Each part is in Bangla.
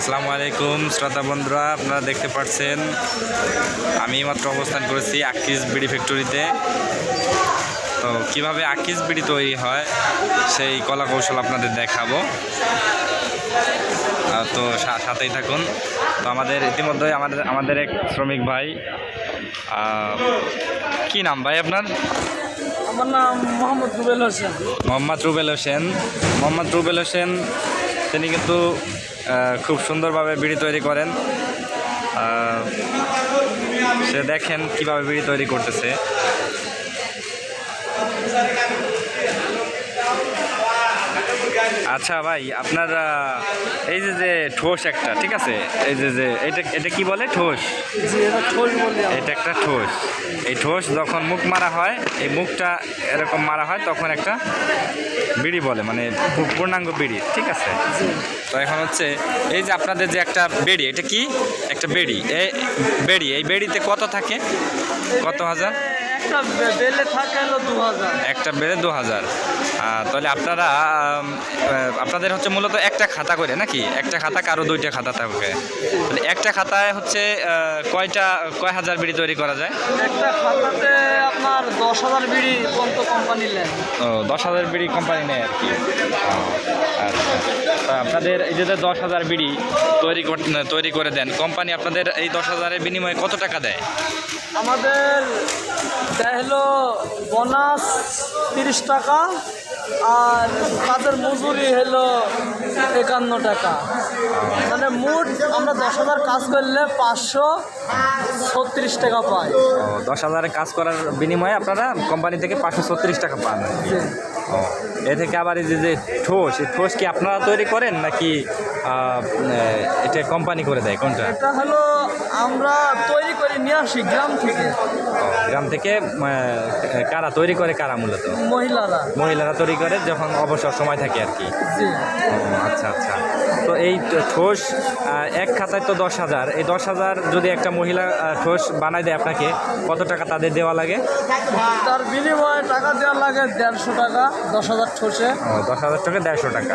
আসসালামু আলাইকুম শ্রোতা বন্ধুরা আপনারা দেখতে পাচ্ছেন আমি মাত্র অবস্থান করেছি আকিস বিড়ি ফ্যাক্টরিতে তো কীভাবে আকিস বিড়ি তৈরি হয় সেই কলা কৌশল আপনাদের দেখাবো। তো সাথেই থাকুন। তো আমাদের ইতিমধ্যে আমাদের আমাদের এক শ্রমিক ভাই কি নাম ভাই আপনার? আমার নাম মোহাম্মদ রুবেল হোসেন। মোহাম্মদ রুবেল হোসেন। মোহাম্মদ রুবেল হোসেন তিনি কিন্তু খুব সুন্দরভাবে বিড়ি তৈরি করেন। সে দেখেন কীভাবে বিড়ি তৈরি করতেছে। আচ্ছা ভাই আপনার এই যে যে ঠোস একটা ঠিক আছে? এই যে যে এটা এটা কি বলে? ঠোস? এটা একটা ঠোস। এই ঠোস যখন মুখ মারা হয় এই মুখটা এরকম মারা হয় তখন একটা বিড়ি বলে মানে পূর্ণাঙ্গ বিড়ি ঠিক আছে? তো এখন হচ্ছে এই যে আপনাদের যে একটা বেড়ি এটা কি? একটা বেড়ি। এই বেড়ি এই বেড়িতে কত থাকে? কত হাজার? একটা বেলে থাকে একটা বেড়ে দু হাজার তাহলে আপনারা আপনাদের হচ্ছে মূলত একটা খাতা করে নাকি? একটা খাতা কারও দুইটা খাতা থাকবে। তাহলে একটা খাতায় হচ্ছে কয়টা কয় হাজার বিড়ি তৈরি করা যায়? একটা খাতাতে আপনার দশ হাজার বিড়ি পর্যন্ত কোম্পানি নেয়। ও দশ হাজার বিড়ি কোম্পানি নেয় আর কি। আচ্ছা। আপনাদের এই যে দশ হাজার বিড়ি তৈরি তৈরি করে দেন কোম্পানি আপনাদের এই দশ হাজারের বিনিময়ে কত টাকা দেয়? আমাদের দেয় হলো বোনাস তিরিশ টাকা আর তাদের মজুরি হলো একান্ন টাকা। মানে মোট আমরা দশ হাজার কাজ করলে পাঁচশো ছত্রিশ টাকা পাই। দশ হাজারের কাজ করার বিনিময়ে আপনারা কোম্পানি থেকে পাঁচশো ছত্রিশ টাকা পান। ও এ থেকে আবার এই যে যে ঠোস এই ঠোস কি আপনারা তৈরি করেন নাকি এটা কোম্পানি করে দেয়? কোনটা? এটা হলো আমরা তৈরি করে নিয়ে আসি গ্রাম থেকে। গ্রাম থেকে কারা তৈরি করে কারা মূলত? মহিলারা। মহিলারা তৈরি করে যখন অবসর সময় থাকে আর কি। আচ্ছা আচ্ছা। তো এই ঠোস এক খাতায় তো দশ হাজার। এই দশ হাজার যদি একটা মহিলা ঠোস বানায় দেয় আপনাকে কত টাকা তাদের দেওয়া লাগে? তার বিনিময়ে টাকা দেওয়া লাগে দেড়শো টাকা দশ হাজার ঠোসে। দশ হাজার টাকা দেড়শো টাকা।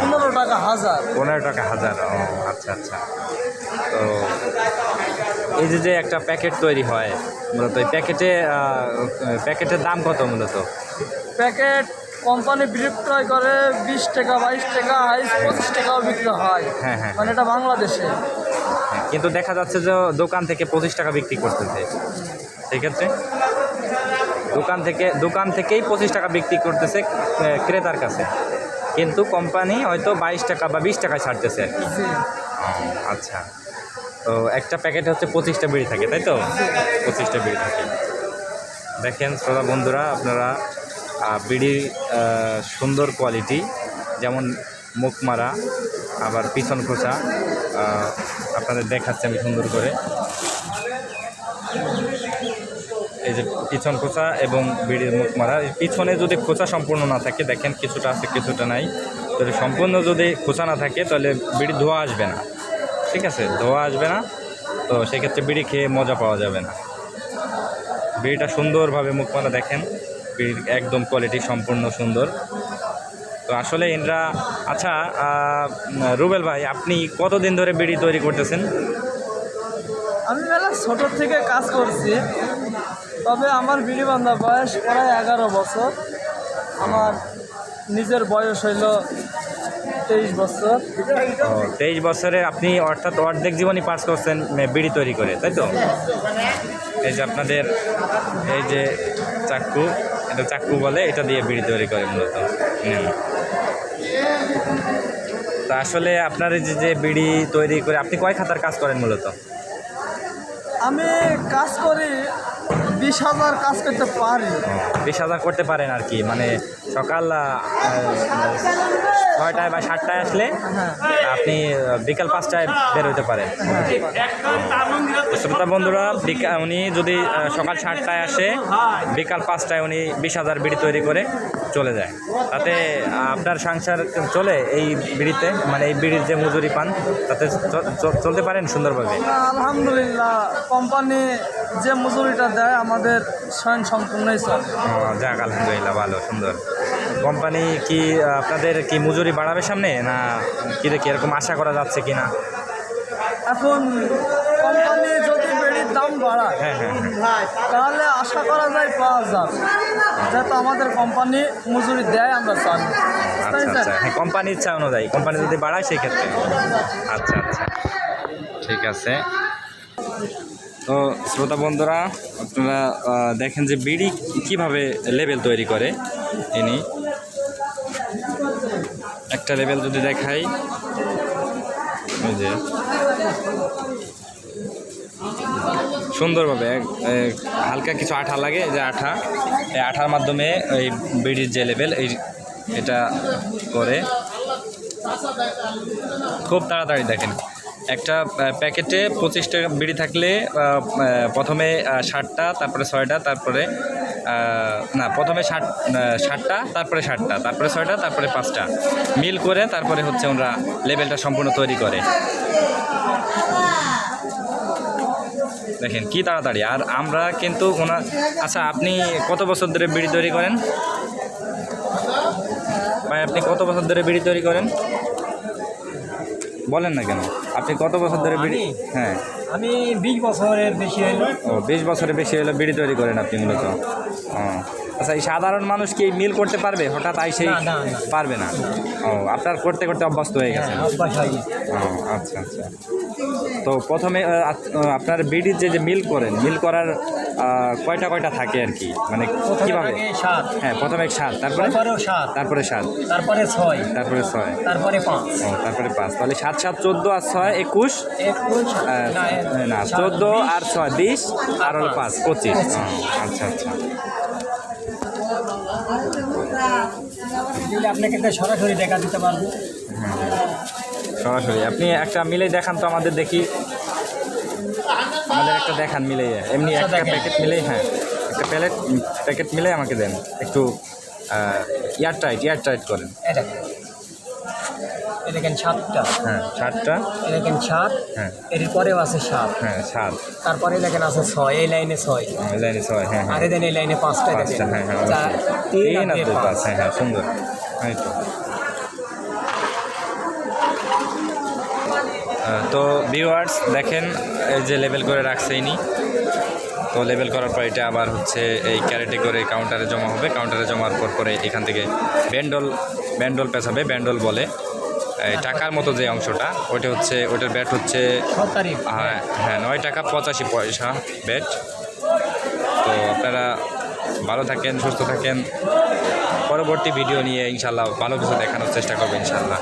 পনেরো টাকা হাজার। পনেরো টাকা হাজার ও আচ্ছা আচ্ছা। তো এই যে যে একটা প্যাকেট তৈরি হয় মূলত এই প্যাকেটে প্যাকেটের দাম কত মূলত? প্যাকেট কোম্পানি বিক্রয় করে বিশ টাকা বাইশ টাকা হাইস পঁচিশ টাকাও বিক্রি হয়। হ্যাঁ, হ্যাঁ। মানে এটা বাংলাদেশে। হ্যাঁ, কিন্তু দেখা যাচ্ছে যে দোকান থেকে পঁচিশ টাকা বিক্রি করতেছে। সেক্ষেত্রে দোকান থেকে দোকান থেকেই পঁচিশ টাকা বিক্রি করতেছে ক্রেতার কাছে। কিন্তু কোম্পানি হয়তো বাইশ টাকা বা বিশ টাকায় ছাড়তেছে আর কি। আচ্ছা। তো একটা প্যাকেটে হচ্ছে পঁচিশটা বিড়ি থাকে তাই তো? পঁচিশটা বিড়ি থাকে। দেখেন শ্রোতা বন্ধুরা আপনারা বিড়ির সুন্দর কোয়ালিটি যেমন মুখ মারা আবার পিছন খোঁচা আপনাদের দেখাচ্ছি আমি সুন্দর করে। এই যে পিছন খোঁচা এবং বিড়ির মুখ মারা পিছনে যদি খোঁচা সম্পূর্ণ না থাকে, দেখেন কিছুটা আছে, কিছুটা নাই যদি সম্পূর্ণ যদি খোঁচা না থাকে, তাহলে বিড়ি ধোয়া আসবে না। ঠিক আছে? ধোয়া আসবে না, তো সেক্ষেত্রে বিড়ি খেয়ে মজা পাওয়া যাবে না। বিড়িটা সুন্দরভাবে মুখ মারা দেখেন। একদম কোয়ালিটি সম্পূর্ণ সুন্দর। তো আসলে এনরা আচ্ছা রুবেল ভাই আপনি কতদিন ধরে বিড়ি তৈরি করতেছেন? আমি বেলা ছোট থেকে কাজ করছি তবে আমার বিড়ি বান্ধা বয়স প্রায় এগারো বছর। আমার নিজের বয়স হইল তেইশ বছর। তেইশ বছরে আপনি অর্থাৎ অর্ধেক জীবনই পাস করছেন বিড়ি তৈরি করে তাই তো? এই যে আপনাদের এই যে চাক্কু এটা চাকু বলে, এটা দিয়ে বিড়ি তৈরি করে মূলত। তা আসলে আপনার যে যে বিড়ি তৈরি করে, আপনি কয় খাতার কাজ করেন মূলত আমি কাজ করি বিশ হাজার কাজ করতে পারি। বিশ হাজার করতে পারেন আর কি মানে সকাল ছয়টায় বা সাতটায় আসলে হ্যাঁ। আপনি বিকাল পাঁচটায় বের হতে পারেন। শ্রোতা বন্ধুরা উনি যদি সকাল সাতটায় আসে বিকাল পাঁচটায় উনি বিশ হাজার বিড়ি তৈরি করে চলে যায়। তাতে আপনার সংসার চলে এই বিড়িতে মানে এই বিড়ির যে মজুরি পান তাতে চলতে পারেন সুন্দরভাবে? আলহামদুলিল্লাহ কোম্পানি যে মজুরিটা দেয় আমাদের স্বয়ং সম্পূর্ণই চলে। যাক আলহামদুলিল্লাহ ভালো সুন্দর। কোম্পানি কি আপনাদের কি মজুরি বাড়াবে সামনে? না কি দেখি এরকম আশা করা যাচ্ছে কি না এখন কোম্পানি যদি বেড়ির দাম বাড়ায় হ্যাঁ হ্যাঁ হ্যাঁ। তাহলে আশা করা যায় পাওয়া যাবে। যেহেতু আমাদের কোম্পানি মজুরি দেয় আমরা চাই। আচ্ছা আচ্ছা হ্যাঁ কোম্পানির ইচ্ছা অনুযায়ী কোম্পানি যদি বাড়ায় সেই ক্ষেত্রে। আচ্ছা আচ্ছা। ঠিক আছে। তো শ্রোতা বন্ধুরা, আপনারা দেখেন যে বিড়ি কীভাবে লেভেল তৈরি করে ইনি। একটা লেভেল যদি দেখাই। যে। সুন্দরভাবে হালকা কিছু আঠা লাগে যে আঠা। এই আঠার মাধ্যমে এই বিড়ির যে লেভেল এই এটা করে। খুব তাড়াতাড়ি দেখেন। একটা প্যাকেটে পঁচিশটা বিড়ি থাকলে প্রথমে ষাটটা তারপরে ছয়টা, তারপরে না, প্রথমে ষাট ষাটটা তারপরে ষাটটা তারপরে ছয়টা, তারপরে পাঁচটা। মিল করে তারপরে হচ্ছে ওরা লেভেলটা সম্পূর্ণ তৈরি করে। দেখেন কি তাড়াতাড়ি। আর আমরা কিন্তু ওনার আচ্ছা আপনি কত বছর ধরে বিড়ি তৈরি করেন? ভাই, আপনি কত বছর ধরে বিড়ি তৈরি করেন? বলেন না কেন। আপনি কত বছর ধরে বিড়ি হ্যাঁ। আমি বিশ বছরের বেশি হইল ও বিশ বছরের বেশি হলো বিড়ি তৈরি করেন আপনি মূলত? ও আচ্ছা এই সাধারণ মানুষ কি মিল করতে পারবে? হঠাৎ না, না। পারবে না? ও আপনার করতে করতে অভ্যস্ত হয়ে গেছে হয়ে গেছে। ও আচ্ছা আচ্ছা। তো প্রথমে আপনার বিড়ির যে যে মিল করেন মিল করার কয়টা কয়টা থাকে আর কি? মানে কীভাবে? সাত। হ্যাঁ প্রথমে সাত তারপরে? সাত। তারপরে সাত। তারপরে ছয়। তারপরে ছয়। তারপরে পাঁচ। তারপরে পাঁচ। তাহলে সাত সাত চোদ্দ আর ছয় একুশ? না, চোদ্দ আর ছয় বিশ আর হলো পাঁচ। পাঁচ পঁচিশ। আচ্ছা আচ্ছা। আপনাকে তো সরাসরি দেখা দিতে পারব। সরাসরি। আপনি একটা মিলে দেখান তো আমাদের দেখি। আমাদের একটা দেখান মিলে এমনি আচ্ছা, একটা প্যাকেট মিলেই হ্যাঁ। একটা প্যালেট প্যাকেট মিলে আমাকে দেন। একটু এয়ার টাইট এয়ার টাইট করেন। এ দেখেন। সাতটা হ্যাঁ সাতটা এ দেখেন সাত হ্যাঁ। এর পরেও আছে সাত হ্যাঁ সাত তারপরে দেখেন আছে ছয় এই লাইনে ছয়। এই লাইনে ছয় হ্যাঁ হ্যাঁ। আর দেন এই লাইনে পাঁচটা দেখেন। হ্যাঁ হ্যাঁ তিন আর পাঁচ। পাঁচ হ্যাঁ হ্যাঁ সুন্দর। এই তো। তো ভিউয়ার্স দেখেন এই যে লেভেল করে রাখছে ইনি। তো লেভেল করার পর এটা আবার হচ্ছে এই ক্যারেটে করে কাউন্টারে জমা হবে। কাউন্টারে জমার পর পরে এখান থেকে ব্যান্ডল ব্যান্ডল পেছাবে ব্যান্ডল বলে। এই টাকার মতো যে অংশটা ওইটা হচ্ছে ওইটার ব্যাট হচ্ছে হ্যাঁ হ্যাঁ নয় টাকা পঁচাশি পয়সা ব্যাট তো আপনারা ভালো থাকেন সুস্থ থাকেন। পরবর্তী ভিডিও নিয়ে ইনশাল্লাহ ভালো কিছু দেখানোর চেষ্টা করব ইনশাল্লাহ।